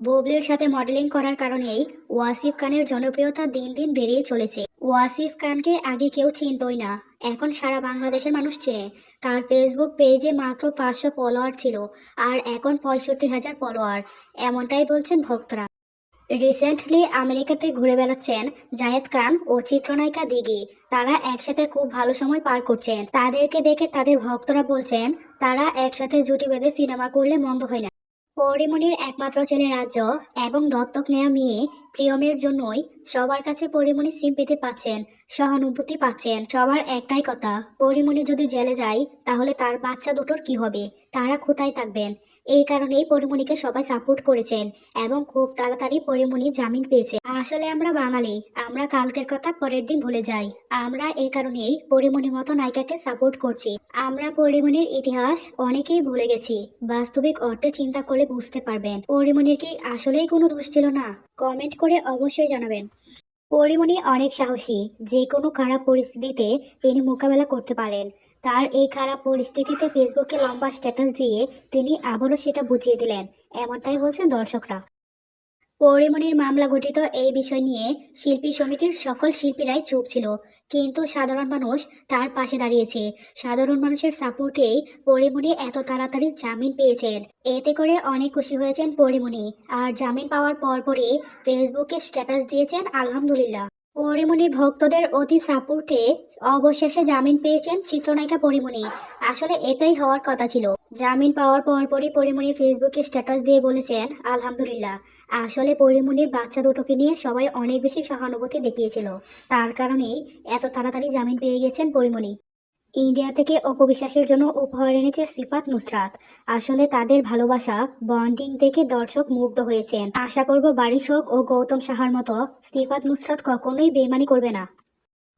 বুবলির সাথে মডেলিং করার কারণেই ওয়াসিফ খানের জনপ্রিয়তা দিন দিন বেড়েই চলেছে। ওয়াসিফ খানকে আগে কেউ চিনতই না। এখন সারা বাংলাদেশের মানুষ চেনে। তার ফেসবুক পেজে মাত্র পাঁচশো ফলোয়ার ছিল আর এখন পঁয়ষট্টি হাজার ফলোয়ার, এমনটাই বলছেন ভক্তরা। রিসেন্টলি আমেরিকাতে ঘুরে বেড়াচ্ছেন জায়েদ খান ও চিত্রনায়িকা দিঘি। তারা একসাথে খুব ভালো সময় পার করছেন। তাদেরকে দেখে তাদের ভক্তরা বলছেন, তারা একসাথে জুটি বেঁধে সিনেমা করলে মন্দ হয় না। পরিমণির একমাত্র ছেলে রাজ্য এবং দত্তক নেয়া মেয়ে প্রিয়মের জন্যই সবার কাছে পরিমণি সিম্পিতে পাচ্ছেন, সহানুভূতি পাচ্ছেন। সবার একটাই কথা পরিমণি যদি জেলে যায়, তাহলে তার বাচ্চা দুটোর কি হবে? তারা কোথায় থাকবেন? এই কারণেই পরিমণিকে সবাই সাপোর্ট করেছেন এবং খুব তাড়াতাড়ি পরিমণি জামিন পেয়েছে। আসলে আমরা বাঙালি, আমরা কালকের কথা পরের দিন ভুলে যাই। আমরা এই কারণেই পরিমণির মতো নায়িকাকে সাপোর্ট করছি। আমরা পরিমণির ইতিহাস অনেকেই ভুলে গেছি, বাস্তবিক অর্থে চিন্তা করে বুঝতে পারবেন। পরিমণির কি আসলেই কোনো দোষ ছিল না? কমেন্ট করে অবশ্যই জানাবেন। পরিমণি অনেক সাহসী। যে কোনো খারাপ পরিস্থিতিতে তিনি মোকাবেলা করতে পারেন। তার এই খারাপ পরিস্থিতিতে ফেসবুকে লম্বা স্ট্যাটাস দিয়ে তিনি আবারও সেটা বুঝিয়ে দিলেন। এমনটাই বলছেন দর্শকরা। পরিমণির মামলা গঠিত এই বিষয় নিয়ে শিল্পী সমিতির সকল শিল্পীরাই চুপ ছিল। কিন্তু সাধারণ মানুষ তার পাশে দাঁড়িয়েছে। সাধারণ মানুষের সাপোর্টেই পরিমণি এত তাড়াতাড়ি জামিন পেয়েছেন। এতে করে অনেক খুশি হয়েছেন পরিমণি। আর জামিন পাওয়ার পরপরই ফেসবুকে স্ট্যাটাস দিয়েছেন, আলহামদুলিল্লাহ। পরিমণির ভক্তদের অতি সাপোর্টে অবশেষে জামিন পেয়েছেন চিত্রনায়িকা পরিমণি। আসলে এটাই হওয়ার কথা ছিল। জামিন পাওয়ার পরপরই পরিমণি ফেসবুকে স্ট্যাটাস দিয়ে বলেছেন, আলহামদুলিল্লাহ। আসলে পরিমণির বাচ্চা দুটোকে নিয়ে সবাই অনেক বেশি সহানুভূতি দেখিয়েছিল। তার কারণেই এত তাড়াতাড়ি জামিন পেয়ে গেছেন পরিমণি। ইন্ডিয়া থেকে অপবিশ্বাসের জন্য উপহার এনেছে সিফাত নুসরাত। আসলে তাদের ভালোবাসা বন্ডিং দেখে দর্শক মুগ্ধ হয়েছেন। আশা করব বারিশ হোক ও গৌতম সাহার মতো সিফাত নুসরাত কখনোই বেমানি করবে না।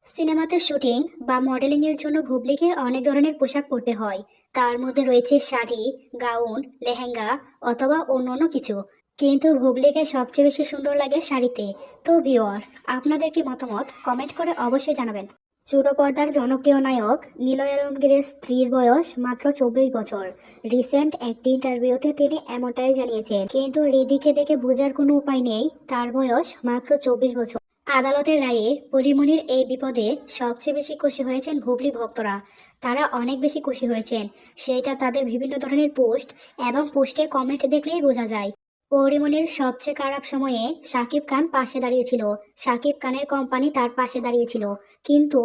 সিনেমাতে শুটিং বা মডেলিং এর জন্য ভুবলিকে অনেক ধরনের পোশাক পরতে হয়। তার মধ্যে রয়েছে শাড়ি, গাউন, লেহেঙ্গা অথবা অন্যান্য কিছু। কিন্তু ভুবলিকে সবচেয়ে বেশি সুন্দর লাগে শাড়িতে। তো ভিওয়ার্স আপনাদের কি মতামত? কমেন্ট করে অবশ্যই জানাবেন। ছোট পর্দার জনপ্রিয় নায়ক নিলয় আলমগীরের স্ত্রীর বয়স মাত্র চব্বিশ বছর। রিসেন্ট একটি ইন্টারভিউতে তিনি এমনটাই জানিয়েছেন, কিন্তু রিদিকে দেখে বোঝার কোনো উপায় নেই, তার বয়স মাত্র চব্বিশ বছর। আদালতের রায়ে পরিমণির এই বিপদে সবচেয়ে বেশি খুশি হয়েছেন হুবলি ভক্তরা। তারা অনেক বেশি খুশি হয়েছেন। সেইটা তাদের বিভিন্ন ধরনের পোস্ট এবং পোস্টের কমেন্ট দেখলেই বোঝা যায়। পরিমণির সবচেয়ে খারাপ সময়ে সাকিব খান পাশে দাঁড়িয়েছিল। সাকিব খানের কোম্পানি তার পাশে দাঁড়িয়েছিল। কিন্তু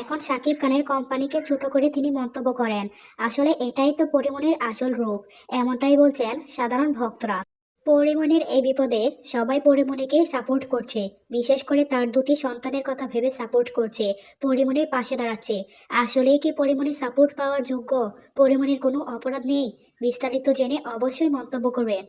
এখন সাকিব খানের কোম্পানিকে ছোট করে তিনি মন্তব্য করেন। আসলে এটাই তো পরিমণির আসল রূপ, এমনটাই বলছেন সাধারণ ভক্তরা। পরিমণির এই বিপদে সবাই পরিমণিকেই সাপোর্ট করছে, বিশেষ করে তার দুটি সন্তানের কথা ভেবে সাপোর্ট করছে পরিমণির পাশে দাঁড়াচ্ছে। আসলেই কি পরিমণি সাপোর্ট পাওয়ার যোগ্য? পরিমণির কোনো অপরাধ নেই? বিস্তারিত জেনে অবশ্যই মন্তব্য করবেন।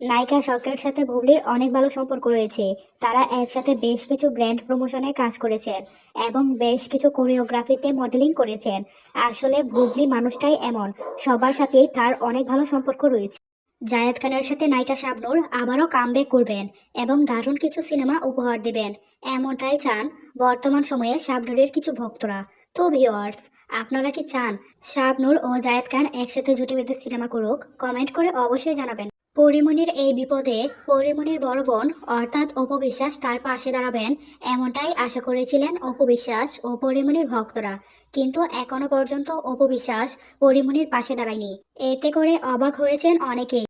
নায়িকা শখের সাথে বুবলির অনেক ভালো সম্পর্ক রয়েছে। তারা একসাথে বেশ কিছু ব্র্যান্ড প্রমোশনে কাজ করেছেন এবং বেশ কিছু কোরিওগ্রাফিতে মডেলিং করেছেন। আসলে বুবলি মানুষটাই এমন, সবার সাথেই তার অনেক ভালো সম্পর্ক রয়েছে। জায়েদ খানের সাথে নায়িকা শাবনুর আবারও কামব্যাক করবেন এবং দারুণ কিছু সিনেমা উপহার দেবেন। এমনটাই চান বর্তমান সময়ে শাবনুরের কিছু ভক্তরা। তো ভিওয়ার্স আপনারা কি চান শাবনুর ও জায়েদ খান একসাথে জুটি বেঁধে সিনেমা করুক? কমেন্ট করে অবশ্যই জানাবেন। পরিমণির এই বিপদে পরিমণির বড় বোন অর্থাৎ অপবিশ্বাস তার পাশে দাঁড়াবেন এমনটাই আশা করেছিলেন অপবিশ্বাস ও পরিমণির ভক্তরা। কিন্তু এখনও পর্যন্ত অপবিশ্বাস পরিমণির পাশে দাঁড়ায়নি। এতে করে অবাক হয়েছেন অনেকেই।